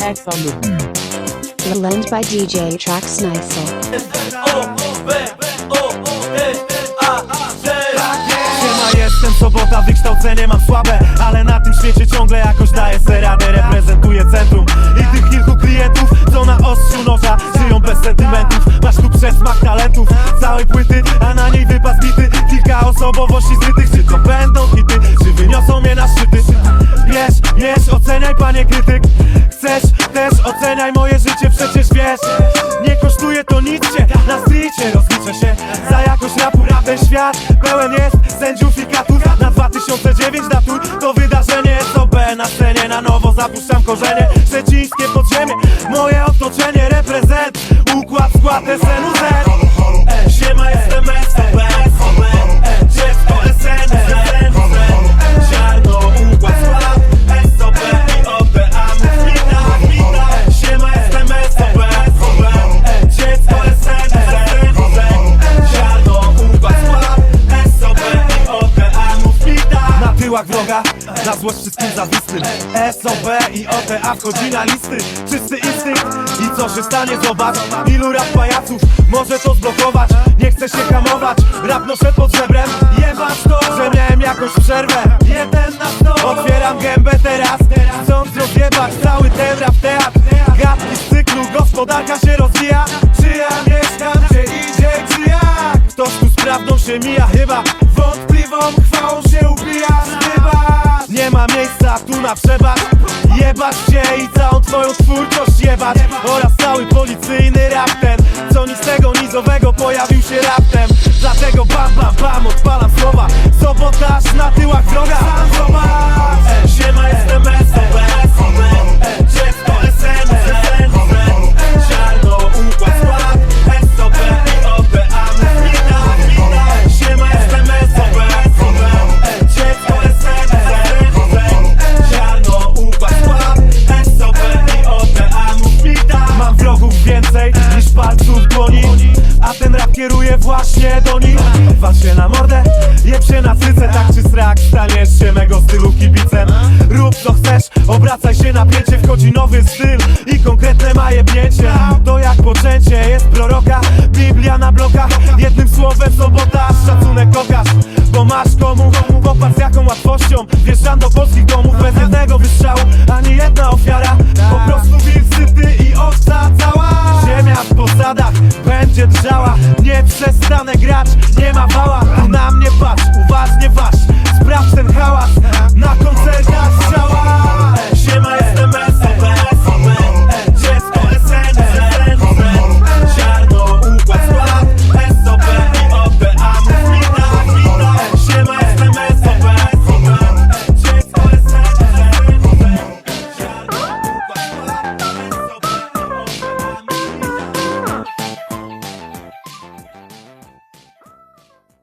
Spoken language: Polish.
X on the Lend by DJ. Siema, jestem sobota, wykształcenie mam słabe Ale na tym świecie ciągle jakoś daję se radę. Reprezentuję centrum i tych kilku klientów Co na ostrzu noża żyją bez sentymentów. Masz tu przesmak talentów Całej płyty, a na niej wypas bity. Kilka osobowości zrytych Czy to będą hity, czy wyniosą mnie na szczyty? Wiesz, wiesz, oceniaj panie krytyk Chcesz też oceniaj moje życie, przecież wiesz. Nie kosztuje to nic cię, na streetie rozliczę się. Za jakość rapu, rap ten świat pełen jest sędziów i katów Na 2009 datuj to wydarzenie SOB na scenie Na nowo zapuszczam korzenie, szczecińskie podziemie Moje otoczenie, reprezent, układ, skład SNUZ Na tyłach wroga, na złość wszystkim zawistym SOB i OTA wchodzi na listy. Czysty instynkt. I co się stanie zobacz Ilu rap pajaców może to zblokować. Nie chcę się hamować, rap noszę pod żebrem. Jebać to, że miałem jakąś przerwę. Jeden na sto. Otwieram gębę teraz. Chcąc rozjebać cały ten rap teatr. Gadki z cyklu, gospodarka się rozwija ma miejsca tu na przebacz. Jebać cię i całą twoją twórczość jebać. Oraz cały nie się mego stylu kibicem. Rób co chcesz, obracaj się na pięcie Wchodzi nowy styl i konkretne ma jebnięcie To jak poczęcie, jest proroka Biblia na blokach, jednym słowem sobota Szacunek okaż, bo masz komu Popatrz jaką łatwością. Wjeżdżam do polskich domów Bez jednego wystrzału, ani jedna ofiara. Po prostu wilcyty i owca cała. Ziemia w posadach będzie drżała Nie przestanę grać, nie ma wała.